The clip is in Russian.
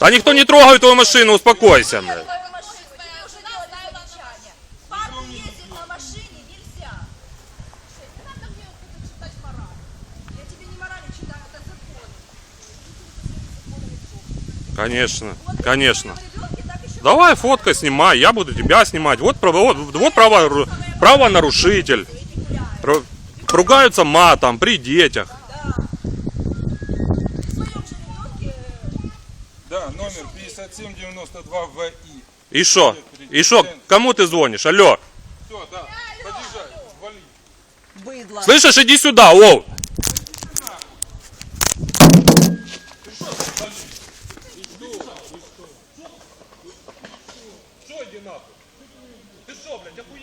Да никто не трогает твою машину, успокойся, блядь. Конечно, конечно. Давай фотка снимай, я буду тебя снимать. Вот, вот, вот право, правонарушитель. Ру- Ругаются матом при детях. Да, номер 5792 ВИ. И что? И что? Кому ты звонишь? Алло. Все, да, подъезжай, вали. Быдло. Слышишь, иди сюда, оу. Что иди нахуй? Ты что, блядь, охуел?